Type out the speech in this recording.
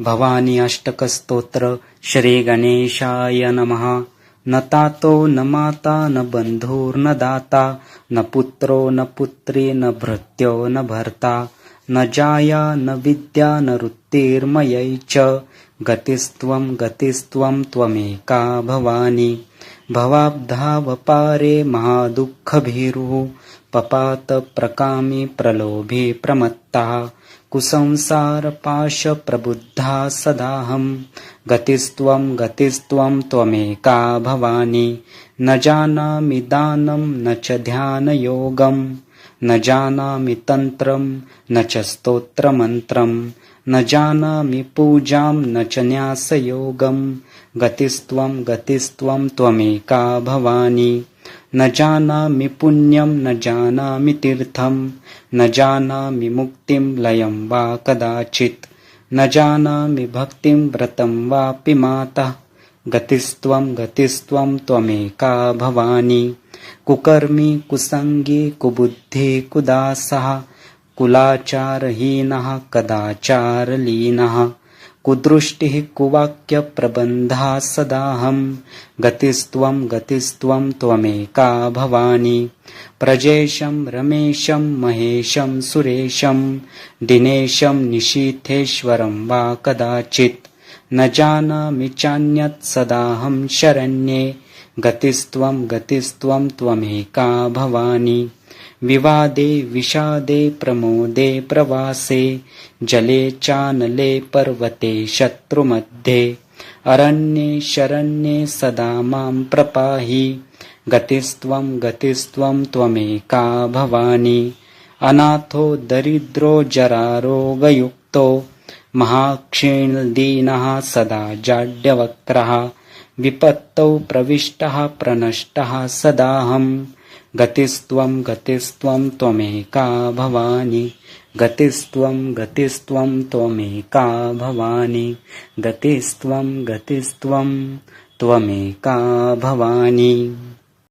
भवानी अष्टकस्तोत्र श्रीगणेशाय नमः। न तातो न माता न बन्धुर्न दाता न पुत्रो न पुत्री न भृत्यो न भर्ता। न जाया न विद्या न रुत्तिर्मयै च। गतिस्त्वं गतिस्त्वं त्वमेका भवानि। भवाब्धावपारे महादुःखभीरुः। पपातप्रकामी प्रलोभे प्रमत्तः। कुसंसारपाशप्रबुद्धा सदाहम्। गतिस्त्वं गतिस्त्वं त्वमेका भवानि। न जानामि दानं न च ध्यानयोगं न जानामि तन्त्रं न च स्तोत्रमन्त्रं न जानामि पूजां न च न्यासयोगं गतिस्त्वं गतिस्त्वं त्वमेका भवानि। न जानामि पुण्यं न जानामि तीर्थं न जानामि मुक्तिं लयं वा कदाचित् न जानामि भक्तिं व्रतं वापि मातः गतिस्त्वं गतिस्त्वं त्वमेका भवानि। कुकर्मी कुसङ्गी कुबुद्धि कुदासः कुलाचारहीनः कदाचारलीनः। कुदृष्टिः कुवाक्यप्रबन्धा सदाहं गतिस्त्वं गतिस्त्वं त्वमेका भवानि। प्रजेशं रमेशं महेशं सुरेशं। दिनेशं निशीथेश्वरं वा कदाचित् न जानामि चान्यत् सदाहं शरण्ये। गतिस्त्वं गतिस्त्वं त्वमेका भवानि। विवादे विषादे प्रमोदे प्रवासे। जले चानले पर्वते शत्रुमध्ये। अरण्ये शरण्ये सदा मां प्रपाहि। गतिस्त्वं गतिस्त्वं त्वमेका भवानि। अनाथो दरिद्रो जरारोगयुक्तो महाक्षीणदीनः सदा जाड्यवक्त्रः विपत्तौ प्रविष्टः प्रनष्टः सदाहम्। गतिस्त्वं गतिस्त्वं त्वमेका भवानि। गतिस्त्वं गतिस्त्वं त्वमेका भवानि। गतिस्त्वं गतिस्त्वं त्वमेका भवानि